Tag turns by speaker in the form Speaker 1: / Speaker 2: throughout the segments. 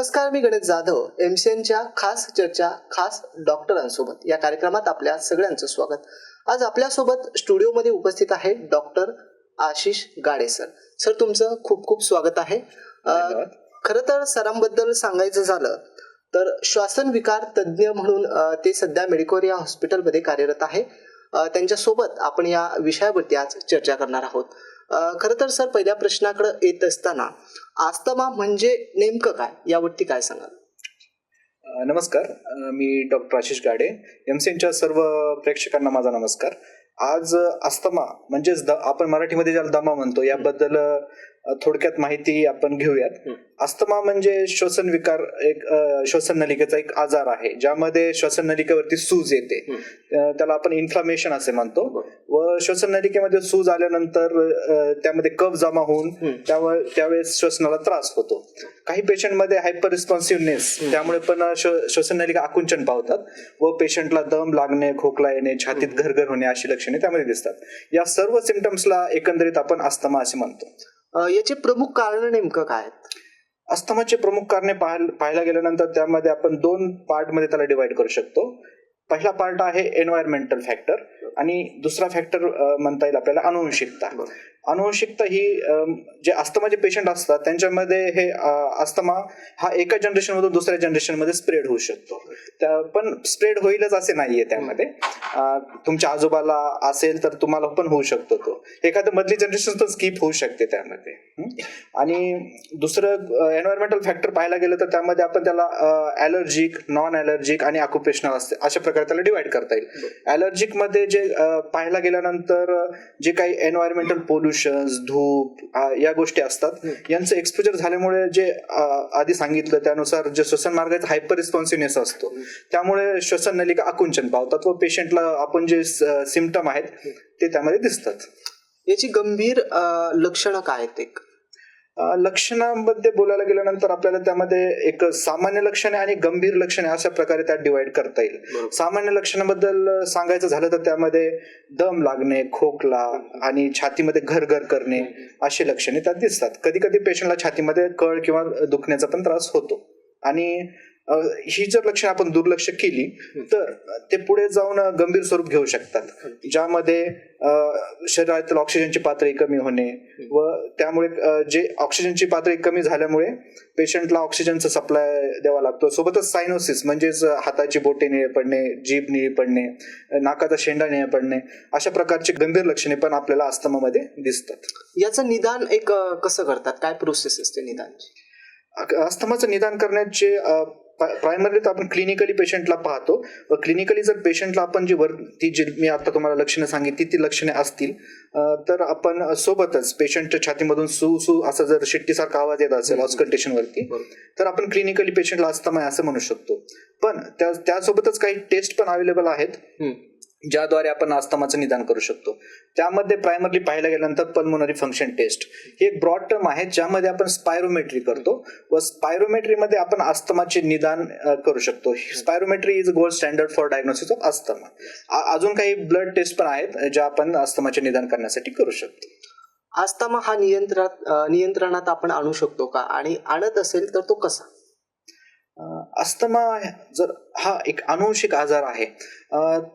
Speaker 1: नमस्कार मी गणेश जाधव एमसीएनच्या खास चर्चा खास डॉक्टरांसोबत. या कार्यक्रमात आपल्या सगळ्यांचं स्वागत. आज आपल्यासोबत स्टुडिओमध्ये उपस्थित आहे doctor Ashish Gade sir. Sir तुमचं खूप खूप स्वागत आहे. खरं तर सरांबद्दल सांगायचं झालं तर श्वासन विकार तज्ज्ञ म्हणून ते सध्या मेडिकोरिया हॉस्पिटलमध्ये कार्यरत आहे. त्यांच्यासोबत आपण या विषयावरती आज चर्चा करणार आहोत. खरं तर सर पहिल्या प्रश्नाकडे येत असताना आस्तमा म्हणजे नेमकं काय? यावरती काय सांगाल?
Speaker 2: नमस्कार. मी डॉक्टर आशिष गाडे एमसीएनच्या सर्व प्रेक्षकांना माझा नमस्कार. आज अस्तमा अस्थमा म्हणजेच द आपण मराठीमध्ये ज्याला दमा म्हणतो याबद्दल थोडक्यात माहिती आपण घेऊयात. अस्थमा म्हणजे श्वसन विकार एक श्वसन नलिकेचा एक आजार आहे ज्यामध्ये श्वसन नलिकेवरती सूज येते त्याला आपण इन्फ्लामेशन असे म्हणतो. व श्वसन नलिकेमध्ये सूज आल्यानंतर त्यामध्ये कफ जमा होऊन. त्यावर त्यावेळेस श्वसनाला त्रास होतो काही पेशंटमध्ये हायपर रिस्पॉन्सिव्हनेस. त्यामुळे पण श्व- श्वसन नलिका आकुंचन पावतात व पेशंटला दम लागणे खोकला येणे छातीत घरघर होणे अशी लक्षणे त्यामध्ये दिसतात या सर्व सिमटम्सला एकंदरीत आपण अस्थमा असे म्हणतो
Speaker 1: याचे प्रमुख कारण नेमकं काय
Speaker 2: अस्थमाचे प्रमुख कारणे पाहायला गेल्यानंतर त्यामध्ये आपण दोन पार्टमध्ये त्याला डिवाइड करू शकतो. पहिला पार्ट आहे एन्व्हायरमेंटल फॅक्टर आणि दुसरा फॅक्टर म्हणता येईल आपल्याला अनुवंशिकता. अनुवंशिकता ही जे अस्थमाचे पेशंट असतात त्यांच्यामध्ये हे अस्थमा हा एका जनरेशन मधून दुसऱ्या जनरेशनमध्ये स्प्रेड होऊ शकतो. त्या- पण स्प्रेड होईलच असे नाहीये त्यामध्ये. तुमच्या आजोबाला असेल तर तुम्हाला पण होऊ शकतो तो. एखादं मधली जनरेशन पण स्किप होऊ शकते त्यामध्ये? आणि दुसरं एन्व्हायरमेंटल फॅक्टर पाहायला गेलं तर त्यामध्ये आपण त्याला अलर्जिक नॉन अलर्जिक आणि ऑक्युपेशनल असते अशा प्रकारे त्याला डिवाइड करता येईल. अलर्जिकमध्ये जे पाहायला गेल्यानंतर जे काही एन्व्हायरमेंटल पोल्युशन धूप अ, या गोष्टी असतात. यांचं एक्सपोजर झाल्यामुळे जे आधी सांगितलं त्यानुसार जे श्वसन मार्गाचा हायपर रिस्पॉन्सिव्हनेस असतो त्यामुळे श्वसन नलिका आकुंचन पावतात व पेशंटला आपण जे सिमटम आहेत ते त्यामध्ये दिसतात.
Speaker 1: याची गंभीर लक्षणं काय आहेत
Speaker 2: लक्षणांमध्ये बोलायला गेल्यानंतर आपल्याला त्यामध्ये एक सामान्य लक्षणे आणि गंभीर लक्षणे अशा प्रकारे त्यात डिवाइड करता येईल. सामान्य लक्षणाबद्दल सांगायचं झालं तर त्यामध्ये दम लागणे खोकला आणि छातीमध्ये घरघर करणे अशी लक्षणे त्यात दिसतात. कधी कधी पेशंटला छातीमध्ये कळ किंवा दुखण्याचा पण त्रास होतो. आणि ही जर लक्षणे आपण दुर्लक्ष केली तर ते पुढे जाऊन गंभीर स्वरूप घेऊ शकतात. ज्यामध्ये शरीरातील ऑक्सिजनची पातळी कमी होणे व त्यामुळे जे ऑक्सिजनची पातळी कमी झाल्यामुळे पेशंटला ऑक्सिजनचा सप्लाय द्यावा लागतो. सोबतच सायनोसिस म्हणजेच हाताची बोटे निळे पडणे जीभ निळी पडणे नाकाचा शेंडा निळे पडणे अशा प्रकारची गंभीर लक्षणे पण आपल्याला अस्थमामध्ये दिसतात.
Speaker 1: याचं निदान एक कसं करतात? काय प्रोसेस असते निदानची?
Speaker 2: अस्थमाचं निदान करण्याचे प्रायमरी तर आपण क्लिनिकली पेशंटला पाहतो. व क्लिनिकली जर पेशंटला आपण जी वर ती जी मी आता तुम्हाला लक्षणं सांगितली ती लक्षणे असतील तर आपण सोबतच पेशंटच्या छातीमधून सू सू असा जर शिट्टीसारखा आवाज येत असेल ऑस्कल्टेशन वरती तर आपण क्लिनिकली पेशंटला आहे असं म्हणू शकतो. पण त्या त्यासोबतच काही टेस्ट पण अवेलेबल आहेत. ज्याद्वारे आपण अस्थमाचं निदान करू शकतो. त्यामध्ये प्रायमरली पाहायला गेल्यानंतर पल्मोनरी फंक्शन टेस्ट हे एक ब्रॉड टर्म आहे ज्यामध्ये आपण स्पायरोमेट्री करतो व स्पायरोमेट्रीमध्ये आपण अस्थमाचे निदान करू शकतो. Spirometry is gold standard for diagnosis of asthma अजून काही ब्लड टेस्ट पण आहेत ज्या आपण अस्थमाचे निदान करण्यासाठी करू शकतो.
Speaker 1: आस्थमा हा नियंत्रणात नियंत्रणात आपण आणू शकतो का? आणि आणत असेल तर तो कसा?
Speaker 2: अस्थमा जर हा एक अनुवंशिक आजार आहे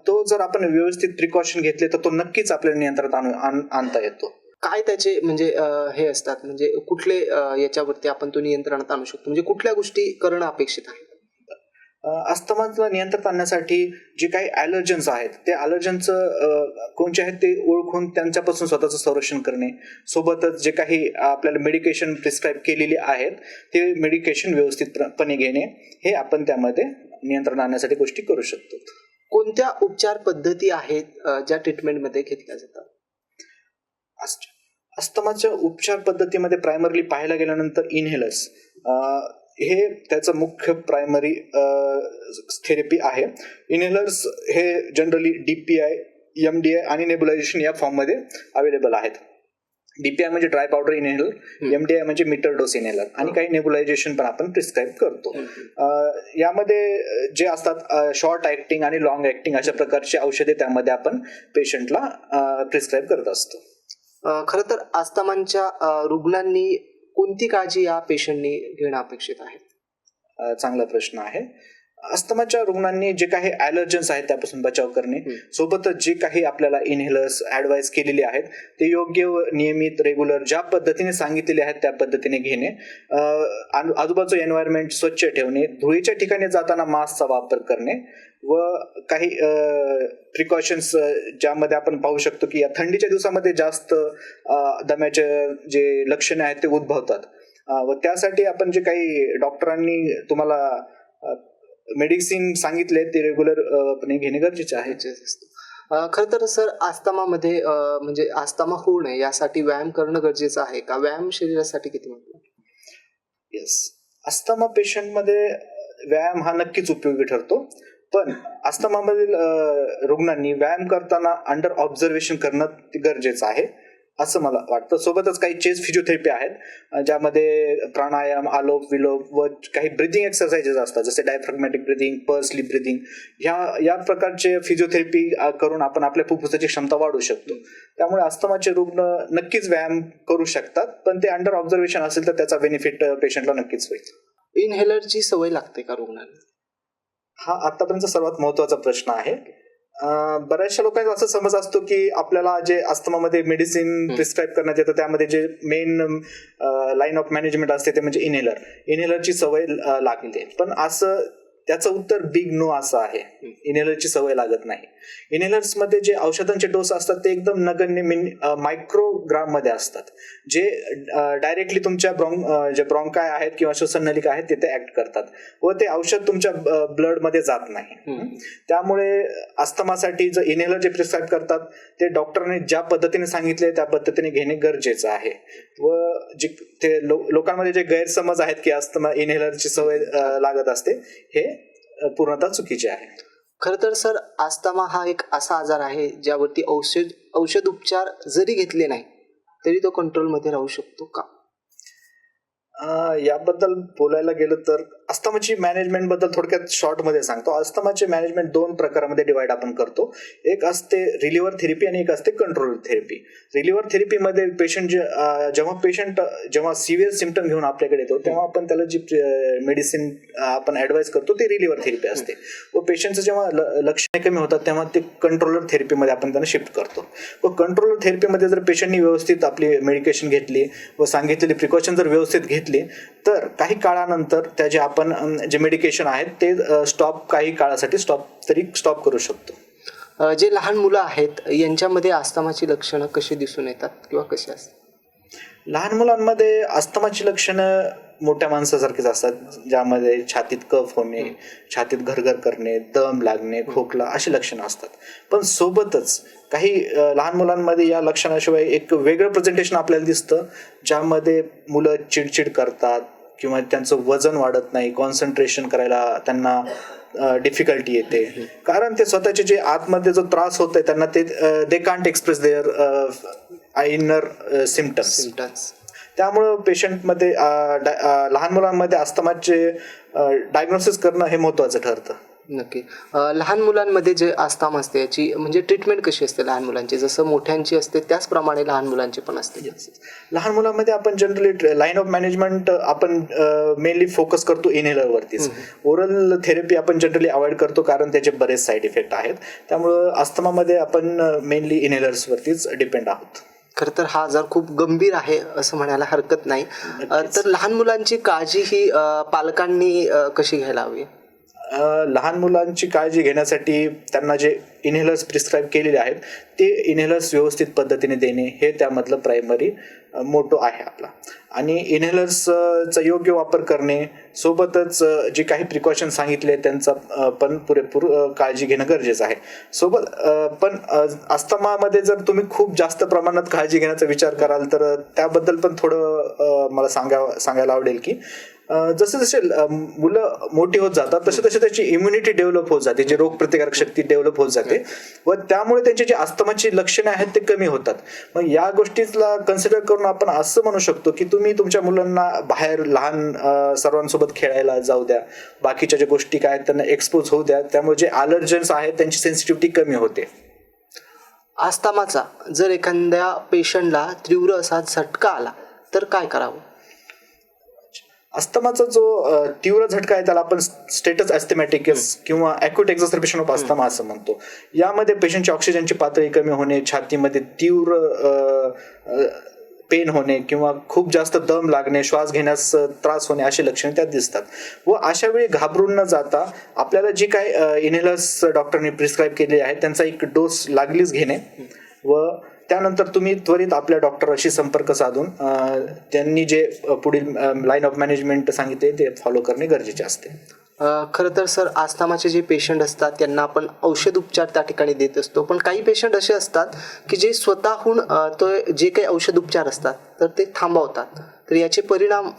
Speaker 2: तो जर आपण व्यवस्थित प्रिकॉशन घेतले तर तो नक्कीच आपल्या नियंत्रणात आणू- आण- आणता येतो.
Speaker 1: काय त्याचे म्हणजे हे असतात? म्हणजे कुठले याच्यावरती आपण तो नियंत्रणात आणू शकतो? म्हणजे कुठल्या गोष्टी करणं अपेक्षित आहे?
Speaker 2: अस्थमाचं नियंत्रण आणण्यासाठी जे काही ॲलर्जन्स आहेत ते ॲलर्जनचं कोणते आहेत ते ओळखून त्यांच्यापासून स्वतःचं संरक्षण करणे. सोबतच जे काही आपल्याला मेडिकेशन प्रिस्क्राईब केलेली आहेत ते मेडिकेशन व्यवस्थितपणे घेणे. हे आपण त्यामध्ये नियंत्रण आणण्यासाठी गोष्टी करू शकतो.
Speaker 1: कोणत्या उपचार पद्धती आहेत ज्या ट्रीटमेंटमध्ये घेतल्या जातात?
Speaker 2: अस्थमाच्या उपचार पद्धतीमध्ये प्रायमरली पाहायला गेल्यानंतर इनहेलर्स हे त्याचं मुख्य प्रायमरी थेरपी आहे. इनहेलर्स हे generally DPI M D I आणि नेबुलायझेशन या फॉर्ममध्ये अवेलेबल आहेत. डीपीआय म्हणजे dry powder inhaler M D I म्हणजे मीटर डोस इनहेलर आणि काही नेबुलायझेशन पण आपण प्रिस्क्राईब करतो. यामध्ये जे असतात शॉर्ट ऍक्टिंग आणि लॉंग ऍक्टिंग अशा प्रकारची औषधे त्यामध्ये आपण पेशंटला प्रिस्क्राईब करत असतो.
Speaker 1: खरं तर आस्थमांच्या अ, रुग्णांनी कोणती काळजी या पेशंटनी घेणं अपेक्षित आहे?
Speaker 2: चांगला प्रश्न आहे. अस्थमाच्या रुग्णांनी जे काही ॲलर्जन्स आहेत त्यापासून बचाव करणे सोबतच जे काही आपल्याला इनहेलर्स ऍडवाइस केलेले आहेत ते योग्य व नियमित रेग्युलर ज्या पद्धतीने सांगितलेले आहेत त्या पद्धतीने घेणे. अ, आजू- आजूबाजूचं एन्व्हायरमेंट स्वच्छ ठेवणे धुळीच्या ठिकाणी जाताना मास्कचा वापर करणे व काही प्रिकॉशन्स ज्यामध्ये आपण पाहू शकतो की या थंडीच्या दिवसामध्ये जास्त दम्याचे जे लक्षणे आहेत ते उद्भवतात. व त्यासाठी आपण जे काही डॉक्टरांनी तुम्हाला मेडिसिन सांगितले ते रेग्युलर घेणे गरजेचे आहे.
Speaker 1: खरं तर सर आस्थमामध्ये म्हणजे आस्थमा होऊ नये यासाठी व्यायाम करणं गरजेचं आहे का? व्यायाम शरीरासाठी किती महत्त्वाचा?
Speaker 2: येस अस्थमा पेशंटमध्ये व्यायाम हा नक्कीच उपयोगी ठरतो. पण अस्थमामधील रुग्णांनी व्यायाम करताना अंडर ऑब्झर्वेशन करणं गरजेचं आहे असं मला वाटतं. सोबतच काही चेस फिजिओथेरपी आहेत ज्यामध्ये प्राणायाम आलोप विलोप व काही ब्रिदिंग एक्सरसाइजेस असतात जसे डायफ्रॅग्मॅटिक ब्रिदिंग पर्सली ब्रिदिंग ह्या या प्रकारचे फिजिओथेरपी करून आपण आपल्या फुफ्फुसाची क्षमता वाढवू शकतो. त्यामुळे अस्थमाचे रुग्ण नक्कीच व्यायाम करू शकतात पण ते अंडर ऑब्झर्वेशन असेल तर त्याचा बेनिफिट पेशंटला नक्कीच होईल.
Speaker 1: इनहेलरची सवय लागते का रुग्णांना
Speaker 2: हा आतापर्यंत सर्वात महत्त्वाचा प्रश्न आहे. अं, बऱ्याचशा लोकांचा असं समज असतो की आपल्याला जे अस्थमामध्ये मेडिसिन प्रिस्क्राईब करण्यात येतं त्यामध्ये जे मेन लाईन ऑफ मॅनेजमेंट असते ते म्हणजे इनहेलर इनहेलरची सवय अं, लागते. पण असं त्याचं उत्तर बिग नो असं आहे. इनहेलरची सवय लागत नाही. इनहेलर्समध्ये जे औषधांचे डोस असतात ते एकदम नगण्य मिन मायक्रोग्राममध्ये असतात. जे डायरेक्टली तुमच्या ब्रॉंग जे ब्रॉन्काय आहेत किंवा श्वसन नलिका आहेत तिथे ऍक्ट करतात. व ते औषध तुमच्या ब्लडमध्ये जात नाही. त्यामुळे अस्थमासाठी जर इनहेलर जे प्रिस्क्राईब करतात ते डॉक्टरने ज्या पद्धतीने सांगितले त्या पद्धतीने घेणे गरजेचं आहे. व जे ते लोकांमध्ये जे गैरसमज आहेत की अस्थमा इनहेलरची सवय लागत असते हे पूर्णतः चुकीचे आहे.
Speaker 1: खरं तर सर आस्थमा हा एक असा आजार आहे ज्यावरती औषध औषध उपचार जरी घेतले नाही तरी तो कंट्रोलमध्ये राहू शकतो का?
Speaker 2: याबद्दल बोलायला गेलं तर अस्थमाची मॅनेजमेंटबद्दल थोडक्यात शॉर्टमध्ये सांगतो. अस्थमाची मॅनेजमेंट दोन प्रकारामध्ये डिवाइड आपण करतो. एक असते रिलिव्हर थेरपी आणि एक असते कंट्रोल थेरपी रिलिव्हर थेरपीमध्ये पेशंट जे जेव्हा पेशंट जेव्हा सिव्हिअर सिमटम घेऊन आपल्याकडे येतो तेव्हा आपण त्याला जी मेडिसिन आपण ऍडवाइस करतो ते रिलिव्हर थेरपी असते. व पेशंटचं जेव्हा ल- लक्षणे कमी होतात तेव्हा ते कंट्रोलर थेरपीमध्ये आपण त्यांना शिफ्ट करतो. व कंट्रोलर थेरपीमध्ये जर पेशंटनी व्यवस्थित आपली मेडिकेशन घेतली व सांगितलेली प्रिकॉशन जर व्यवस्थित घेतली तर काही काळानंतर त्याचे आपण जे मेडिकेशन आहेत ते स्टॉप काही काळासाठी स्टॉप तरी स्टॉप करू शकतो.
Speaker 1: जे लहान मुलं आहेत यांच्यामध्ये आस्थमाची लक्षणं कशी दिसून येतात किंवा कशी असतात?
Speaker 2: लहान मुलांमध्ये अस्थमाची लक्षणं मोठ्या माणसासारखेच असतात ज्यामध्ये छातीत कफ होणे छातीत घरघर करणे दम लागणे खोकला अशी लक्षणं असतात. पण सोबतच काही लहान मुलांमध्ये या लक्षणाशिवाय एक वेगळं प्रेझेंटेशन आपल्याला दिसतं ज्यामध्ये मुलं चिडचिड करतात किंवा त्यांचं वजन वाढत नाही कॉन्सन्ट्रेशन करायला त्यांना डिफिकल्टी येते. कारण ते स्वतःचे जे आतमध्ये जो त्रास होतोय त्यांना ते they can't express their inner symptoms
Speaker 1: symptoms
Speaker 2: त्यामुळं पेशंटमध्ये लहान मुलांमध्ये अस्थमाचे डायग्नोसिस करणं हे महत्वाचं ठरतं.
Speaker 1: नक्की. लहान मुलांमध्ये जे आस्थमा असते याची म्हणजे ट्रीटमेंट कशी असते लहान मुलांची? जसं मोठ्यांची असते त्याचप्रमाणे लहान मुलांची पण असते.
Speaker 2: लहान मुलांमध्ये आपण जनरली लाईन ऑफ मॅनेजमेंट आपण मेनली फोकस करतो इनहेलरवरतीच ओरल थेरपी आपण जनरली अवॉइड करतो कारण त्याचे बरेच साईड इफेक्ट आहेत. त्यामुळं अस्थमामध्ये आपण मेनली इनहेलर्सवरतीच डिपेंड आहोत.
Speaker 1: खरं तर हा आजार खूप गंभीर आहे असं म्हणायला हरकत नाही. तर लहान मुलांची काळजी ही पालकांनी कशी घ्यायला हवी?
Speaker 2: लहान मुलांची काळजी घेण्यासाठी त्यांना जे इनहेलर्स प्रिस्क्राईब केलेले आहेत ते इनहेलर्स व्यवस्थित पद्धतीने देणे हे त्यामधलं प्रायमरी मोटो आहे आपला. आणि इनहेलर्सचा योग्य वापर करणे सोबतच जे काही प्रिकॉशन सांगितले त्यांचा पण पुरेपूर काळजी घेणं गरजेचं आहे. सोबत पण अस्तमामध्ये अस्थमामध्ये जर तुम्ही खूप जास्त प्रमाणात काळजी घेण्याचा विचार कराल तर त्याबद्दल पण थोडं मला सांगा सांगायला आवडेल की जसे जसे मुलं मोठी होत जातात तसे तसे त्याची इम्युनिटी डेव्हलप होत जाते जी रोगप्रतिकारक शक्ती डेव्हलप होत जाते. व त्यामुळे त्यांची जी अस्थमाची लक्षणे आहेत ते कमी होतात. मग या गोष्टीला कन्सिडर करून आपण असं म्हणू शकतो की तुम्ही तुमच्या मुलांना बाहेर लहान सर्वांसोबत खेळायला जाऊ द्या. बाकीच्या ज्या गोष्टी काय आहेत त्यांना एक्सपोज होऊ द्या. त्यामुळे जे अलर्जन्स आहेत त्यांची सेन्सिटिव्हिटी कमी होते.
Speaker 1: आस्थमाचा जर एखाद्या पेशंटला तीव्र असा झटका आला तर काय करावं?
Speaker 2: अस्थमाचा जो तीव्र झटका आहे त्याला आपण स्टेटस ॲस्थमॅटिकस किंवा अॅक्यूट एक्झास्टर्बेशन ऑफ अस्थमा असं म्हणतो. यामध्ये पेशंटची ऑक्सिजनची पातळी कमी होणे छातीमध्ये तीव्र पेन होणे किंवा खूप जास्त दम लागणे श्वास घेण्यास त्रास होणे अशी लक्षणे त्यात दिसतात. व अशा वेळी घाबरून न जाता आपल्याला जी काही इनहेलर्स डॉक्टरने प्रिस्क्राईब केलेले आहेत त्यांचा एक डोस लागलीच घेणे व त्यानंतर तुम्ही त्वरित आपल्या डॉक्टरशी संपर्क साधून त्यांनी जे पुढील लाईन ऑफ मॅनेजमेंट सांगितले ते फॉलो करणे गरजेचे असते.
Speaker 1: खरं तर सर आस्थामाचे जे पेशंट असतात त्यांना आपण औषध उपचार त्या ठिकाणी देत असतो. पण काही पेशंट असे असतात की जे स्वतःहून तो जे काही औषध उपचार असतात तर ते थांबवतात. तर याचे परिणाम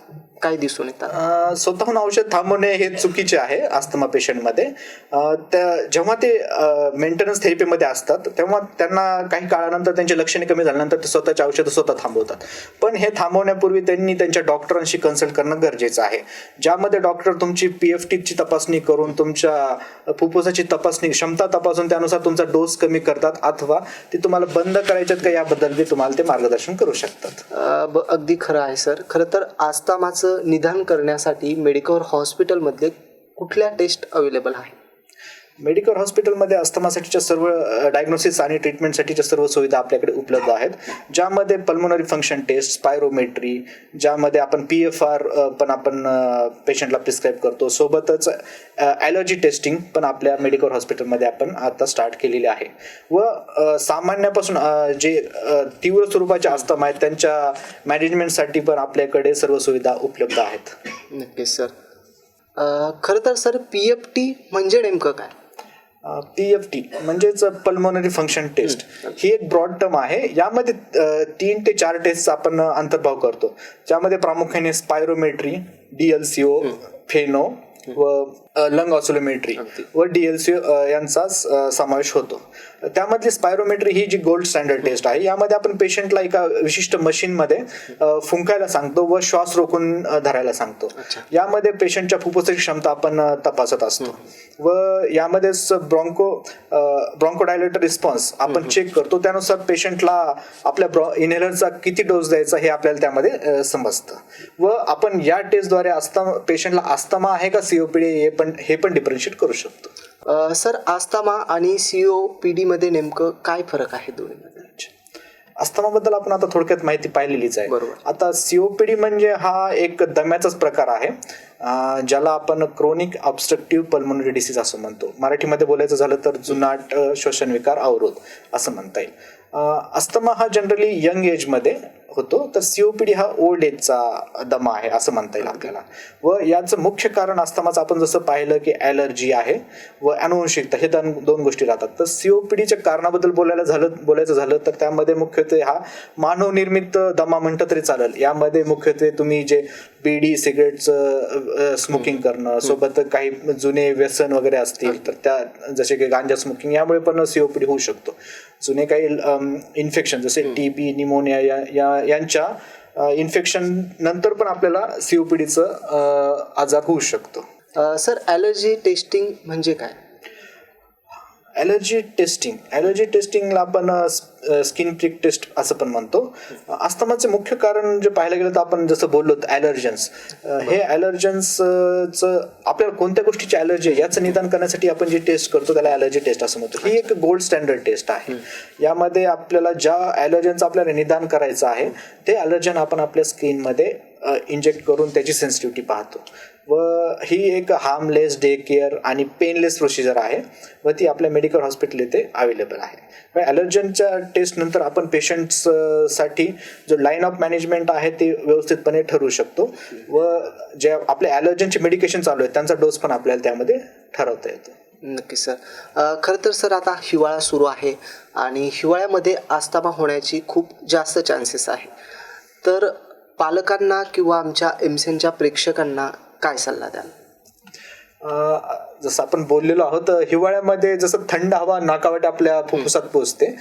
Speaker 1: काय दिसून येतात?
Speaker 2: स्वतःहून औषध थांबवणे हे चुकीचे आहे अस्थमा पेशंटमध्ये. त्या जेव्हा ते मेंटेनन्स थेरपीमध्ये असतात तेव्हा त्यांना काही काळानंतर त्यांची लक्षणे कमी झाल्यानंतर ते स्वतःचे औषधं स्वतः थांबवतात. पण हे थांबवण्यापूर्वी त्यांनी त्यांच्या डॉक्टरांशी कन्सल्ट करणं गरजेचं आहे. ज्यामध्ये डॉक्टर तुमची पी एफ टीची तपासणी करून तुमच्या फुफ्फुसाची तपासणी क्षमता तपासून त्यानुसार तुमचा डोस कमी करतात अथवा ते तुम्हाला बंद करायच्यात का याबद्दल तुम्हाला ते मार्गदर्शन करू शकतात.
Speaker 1: अगदी खरं आहे सर. खरं तर आस्थमाचं निदान करण्यासाठी मेडिकल हॉस्पिटलमध्ये कुठल्या टेस्ट अवेलेबल आहेत?
Speaker 2: मेडिकल हॉस्पिटलमध्ये अस्थमासाठीच्या सर्व डायग्नोसिस आणि ट्रीटमेंटसाठीच्या सर्व सुविधा आपल्याकडे उपलब्ध आहेत ज्यामध्ये पल्मोनरी फंक्शन टेस्ट स्पायरोमेट्री ज्यामध्ये आपण पी एफ आर पण आपण पेशंटला प्रिस्क्राईब करतो. सोबतच ॲलर्जी टेस्टिंग पण आपल्या मेडिकल हॉस्पिटलमध्ये आपण आता स्टार्ट केलेली आहे. व सामान्यापासून जे तीव्र स्वरूपाचे अस्थम आहेत त्यांच्या मॅनेजमेंटसाठी पण आपल्याकडे सर्व सुविधा उपलब्ध आहेत.
Speaker 1: नक्कीच सर. खरं तर सर पी एफ टी म्हणजे नेमकं काय?
Speaker 2: पी एफ टी म्हणजेच पल्मोनरी फंक्शन टेस्ट ही एक ब्रॉड टर्म आहे. यामध्ये तीन ते चार टेस्ट आपण अंतर्भाव करतो. ज्यामध्ये प्रामुख्याने स्पायरोमेट्री डीएलसीओ फेनो व लंग ऑसोलोमेट्री व डीएलसीओ यांचा समावेश होतो. त्यामधली स्पायरोमेट्री ही जी गोल्ड स्टँडर्ड टेस्ट आहे यामध्ये आपण पेशंटला एका विशिष्ट मशीनमध्ये फुंकायला सांगतो व श्वास रोखून धरायला सांगतो. यामध्ये पेशंटच्या फुफ्फुसाची क्षमता आपण तपासत असतो. व यामध्येच ब्रॉन्को ब्रॉन्कोडायलेटर रिस्पॉन्स आपण चेक करतो. त्यानुसार पेशंटला आपल्या इनहेलरचा किती डोस द्यायचा हे आपल्याला त्यामध्ये समजतं. व आपण या टेस्टद्वारे अस्थमा पेशंटला अस्थमा आहे का सीओपीडी हे पण हे पण डिफरन्शिएट करू शकतो.
Speaker 1: सर आस्थमा आणि सीओ पी डी मध्ये नेमकं काय फरक आहे दोन्हीमध्ये
Speaker 2: अस्थमाबद्दल आपण आता थोडक्यात माहिती पाहिलेलीच आहे.
Speaker 1: बरोबर.
Speaker 2: आता सीओपीडी म्हणजे हा एक दम्याचाच प्रकार आहे. ज्याला आपण क्रोनिक ऑब्स्ट्रक्टिव्ह पल्मोनरी डिसीज असं म्हणतो. मराठीमध्ये बोलायचं झालं तर जुनाट श्वसन विकार अवरोध असं म्हणता येईल. अं, अस्थमा हा जनरली यंग एजमध्ये होतो. तर सीओपीडी हा ओल्ड एजचा दमा आहे असं म्हणता येईल आपल्याला. व याचं मुख्य कारण अस्थमाचं आपण जसं पाहिलं की ॲलर्जी आहे व अनुवंशिकता हे दोन दोन गोष्टी राहतात. तर सीओपीडीच्या कारणाबद्दल बोलायला झालं बोलायचं झालं तर त्यामध्ये मुख्यत्वे हा मानवनिर्मित दमा म्हटलं तरी चालेल. यामध्ये मुख्यत्वे तुम्ही जे बीडी सिगरेटचं स्मोकिंग करणं सोबत काही जुने व्यसन वगैरे असतील तर त्या जसे की गांजा स्मोकिंग यामुळे पण सीओपीडी होऊ शकतो. जुने काही इन्फेक्शन जसे टी बी निमोनिया या या- यांच्या इन्फेक्शन नंतर पण आपल्याला सीओपीडीचं आजार होऊ शकतो.
Speaker 1: सर ॲलर्जी टेस्टिंग म्हणजे काय?
Speaker 2: ॲलर्जी टेस्टिंग ॲलर्जी टेस्टिंगला आपण स्किन प्रिक टेस्ट असं पण म्हणतो. अस्थमाचे मुख्य कारण जे पाहायला गेलं तर आपण जसं बोललो ॲलर्जन्स हे ॲलर्जन्सचं आपल्याला कोणत्या गोष्टीची ॲलर्जी आहे याचं निदान करण्यासाठी आपण जी टेस्ट करतो त्याला ॲलर्जी टेस्ट असं म्हणतो. ही एक गोल्ड स्टँडर्ड टेस्ट आहे. यामध्ये आपल्याला ज्या ॲलर्जनचं आपल्याला निदान करायचं आहे ते ॲलर्जन आपण आपल्या स्किनमध्ये इंजेक्ट करून त्याची सेन्सिटिव्हिटी पाहतो. व ही एक हार्मलेस डे केअर आणि पेनलेस प्रोसिजर आहे व ती आपल्या मेडिकल हॉस्पिटल येथे अवेलेबल आहे. ॲलर्जनच्या टेस्ट नंतर आपण पेशंट्ससाठी जो लाईन ऑफ मॅनेजमेंट आहे ते व्यवस्थितपणे ठरवू शकतो. व जे आपल्या ॲलर्जनचे मेडिकेशन चालू आहेत त्यांचा डोस पण आपल्याला त्यामध्ये ठरवता येतो.
Speaker 1: नक्की सर खरं तर सर आता हिवाळा सुरू आहे आणि हिवाळ्यामध्ये आस्थामा होण्याची खूप जास्त चान्सेस आहे. तर पालकांना किंवा आमच्या एमसेनच्या प्रेक्षकांना काय सल्ला द्याल
Speaker 2: अं, जसं आपण बोललेलो आहोत हिवाळ्यामध्ये जसं थंड हवा नाकावाट आपल्या फुफ्फुसात पोहोचते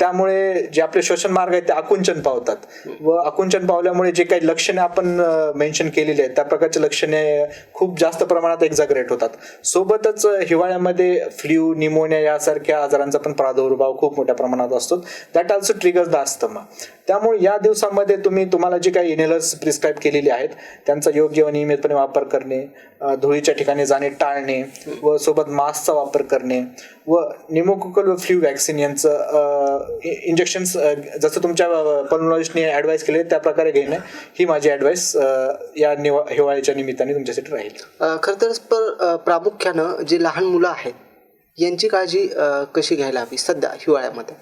Speaker 2: त्यामुळे जे आपले श्वसन मार्ग आहेत ते आकुंचन पावतात. व आकुंचन पावल्यामुळे जे काही लक्षणे आपण मेन्शन केलेली आहेत त्या प्रकारचे लक्षणे खूप जास्त प्रमाणात एक्झागरेट होतात. सोबतच हिवाळ्यामध्ये फ्ल्यू निमोनिया यासारख्या आजारांचा पण प्रादुर्भाव खूप मोठ्या प्रमाणात असतो. That also triggers the asthma त्यामुळे या दिवसामध्ये तुम्ही तुम्हाला जी काही इनहेलर्स प्रिस्क्राईब केलेली आहेत त्यांचा योग्य व नियमितपणे वापर करणे धुळीच्या ठिकाणी जाणे टाळणे व सोबत मास्कचा वापर करणे व निमोकोकल व फ्ल्यू वॅक्सिन यांचं इंजेक्शन्स जसं तुमच्या पल्मोलॉजिस्टने ॲडवाईस केले त्या प्रकारे ही माझी ॲडवाईस या निवा हिवाळ्याच्या निमित्ताने तुमच्यासाठी राहील.
Speaker 1: खरं तर पर प्रामुख्यानं जे लहान मुलं आहेत यांची काळजी कशी घ्यायला हवी सध्या हिवाळ्यामध्ये?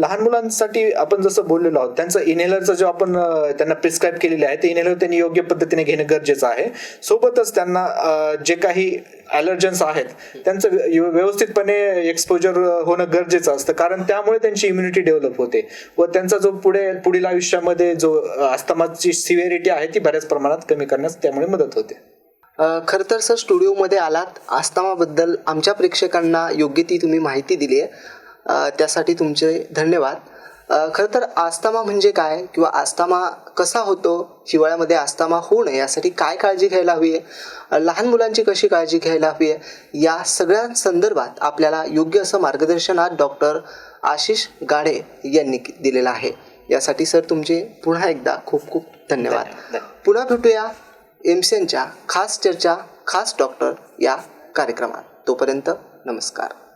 Speaker 2: लहान मुलांसाठी आपण जसं बोललेलो आहोत त्यांचं इनहेलरचं जो आपण त्यांना प्रिस्क्राईब केलेले आहे ते इनहेलर त्यांनी योग्य पद्धतीने घेणं गरजेचं आहे. सोबतच त्यांना जे काही ॲलर्जन्स आहेत त्यांचं व्यवस्थितपणे एक्सपोजर होणं गरजेचं असतं. कारण त्यामुळे त्यांची इम्युनिटी डेव्हलप होते. व त्यांचा जो पुढे पुढील आयुष्यामध्ये जो अस्थमाची सिव्हिरिटी आहे ती बऱ्याच प्रमाणात कमी करण्यास त्यामुळे मदत होते.
Speaker 1: खरं तर सर स्टुडिओमध्ये आलात. आस्थमाबद्दल आमच्या प्रेक्षकांना योग्य ती तुम्ही माहिती दिली आहे. त्यासाठी तुमचे धन्यवाद. खरं तर आस्थमा म्हणजे काय किंवा आस्थमा कसा होतो? हिवाळ्यामध्ये आस्थमा होऊ नये यासाठी काय काळजी घ्यायला हवी आहे? लहान मुलांची कशी काळजी घ्यायला हवी आहे? या सगळ्या संदर्भात आपल्याला योग्य असं मार्गदर्शन आज डॉक्टर आशिष गाडे यांनी दिलेलं आहे. यासाठी सर तुमचे पुन्हा एकदा खूप खूप
Speaker 2: धन्यवाद.
Speaker 1: पुन्हा भेटूया. एमसीएनच्या खास चर्चा खास डॉक्टर या कार्यक्रमात. तोपर्यंत नमस्कार.